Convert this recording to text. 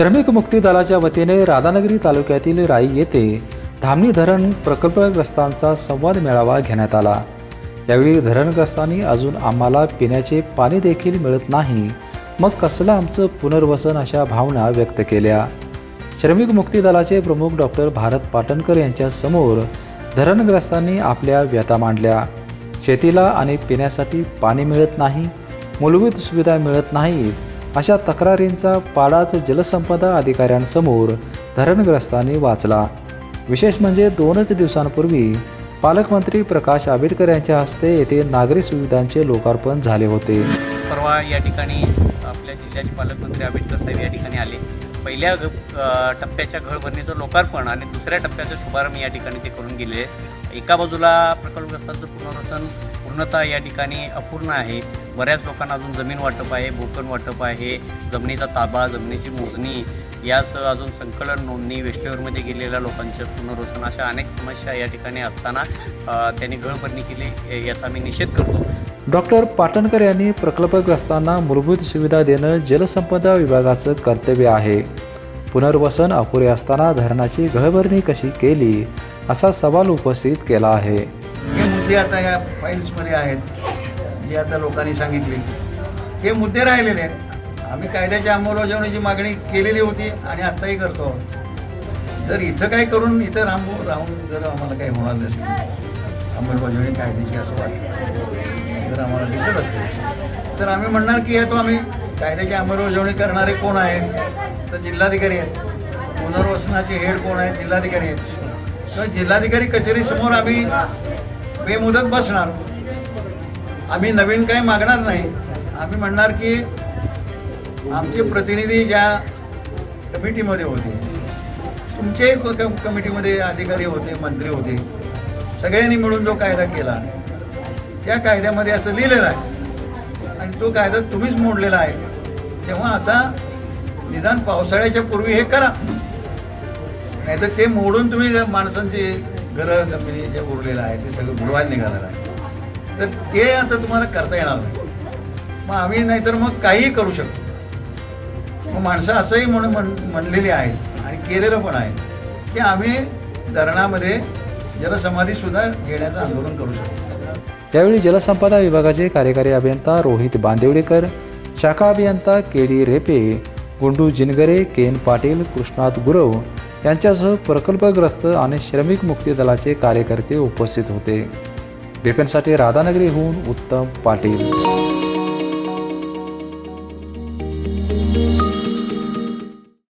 श्रमिक मुक्ती दलाच्या वतीने राधानगरी तालुक्यातील राई येथे धामणी धरण प्रकल्पग्रस्तांचा संवाद मेळावा घेण्यात आला. यावेळी धरणग्रस्तांनी अजून आम्हाला पिण्याचे पाणी देखील मिळत नाही. मग कसलं आमचं पुनर्वसन अशा भावना व्यक्त केल्या. श्रमिक मुक्ती दलाचे प्रमुख डॉक्टर भारत पाटणकर यांच्या समोर धरणग्रस्तांनी आपल्या व्यथा मांडल्या. शेतीला आणि पिण्यासाठी पाणी मिळत नाही मूलभूत सुविधा मिळत नाहीत अशा तक्रारींचा पाडाच जलसंपदा अधिकाऱ्यांसमोर धरणग्रस्तांनी वाचला. विशेष म्हणजे दोनच दिवसांपूर्वी पालकमंत्री प्रकाश आंबेडकर यांच्या हस्ते येथे नागरी सुविधांचे लोकार्पण झाले होते. परवा या ठिकाणी आपल्या जिल्ह्याचे पालकमंत्री आंबेडकर साहेब या ठिकाणी आले. पहिल्या ग टप्प्याच्या घरभरणीचं लोकार्पण आणि दुसऱ्या टप्प्याचा शुभारंभ या ठिकाणी ते करून गेले. एका बाजूला प्रकल्पग्रस्तांचं पुनर्वसन पूर्णतः या ठिकाणी अपूर्ण आहे. बऱ्याच लोकांना अजून जमीन वाटप आहे भूखंड वाटप आहे जमिनीचा ताबा जमिनीची मोजणी यासह अजून संकलन नोंदणी वेस्टेवरमध्ये गेलेल्या लोकांचं पुनर्वसन अशा अनेक समस्या या ठिकाणी असताना त्यांनी घरभरणी केली याचा मी निषेध करतो. डॉक्टर पाटणकर यांनी प्रकल्पग्रस्तांना मूलभूत सुविधा देणं जलसंपदा विभागाचं कर्तव्य आहे. पुनर्वसन अपुरे असताना धरणाची गळभरणी कशी केली असा सवाल उपस्थित केला आहे. हे मुद्दे आता या फाईल्समध्ये आहेत जे आता लोकांनी सांगितले. हे मुद्दे राहिलेले आहेत. आम्ही कायद्याच्या अंमलबजावणीची मागणी केलेली होती आणि आत्ताही करतो आहोत. जर इथं काय करून इथं राहून राहून जर आम्हाला काही होणार नसेल अंमलबजावणी कायद्याची असं वाटतं. जर आम्हाला दिसत असेल. तर आम्ही म्हणणार की हे तो आम्ही कायद्याची अंमलबजावणी करणारे कोण आहेत तर जिल्हाधिकारी आहेत. पुनर्वसनाचे हेड कोण आहेत? जिल्हाधिकारी आहेत. तर जिल्हाधिकारी कचेरीसमोर आम्ही बेमुदत बसणार. आम्ही नवीन काही मागणार नाही. आम्ही म्हणणार की आमचे प्रतिनिधी ज्या कमिटीमध्ये होते तुमचे कमिटीमध्ये अधिकारी होते मंत्री होते सगळ्यांनी मिळून जो कायदा केला त्या कायद्यामध्ये असं लिहिलेलं आहे. आणि तो कायदा तुम्हीच मोडलेला आहे. तेव्हा आता निदान पावसाळ्याच्या पूर्वी हे करा. नाहीतर ते मोडून तुम्ही माणसांची घरं जमिनी जे उरलेलं आहे ते सगळं बुडवायला निघालेलं आहे. तर ते आता तुम्हाला करता येणार नाही. मग आम्ही नाहीतर मग काहीही करू शकतो. मग माणसं असंही म्हणून म्हण म्हणलेली आहेत आणि केलेलं पण आहे की आम्ही धरणामध्ये जलसमाधीसुद्धा घेण्याचं आंदोलन करू शकतो. यावेळी जलसंपदा विभागाचे कार्यकारी अभियंता रोहित बांदिवडेकर शाखा अभियंता के डी रेपे गुंडू जिनगरे केन पाटील कृष्णात गुरव यांच्यासह प्रकल्पग्रस्त आणि श्रमिक मुक्ती दलाचे कार्यकर्ते उपस्थित होते. बिपिनसाठी राधानगरीहून उत्तम पाटील.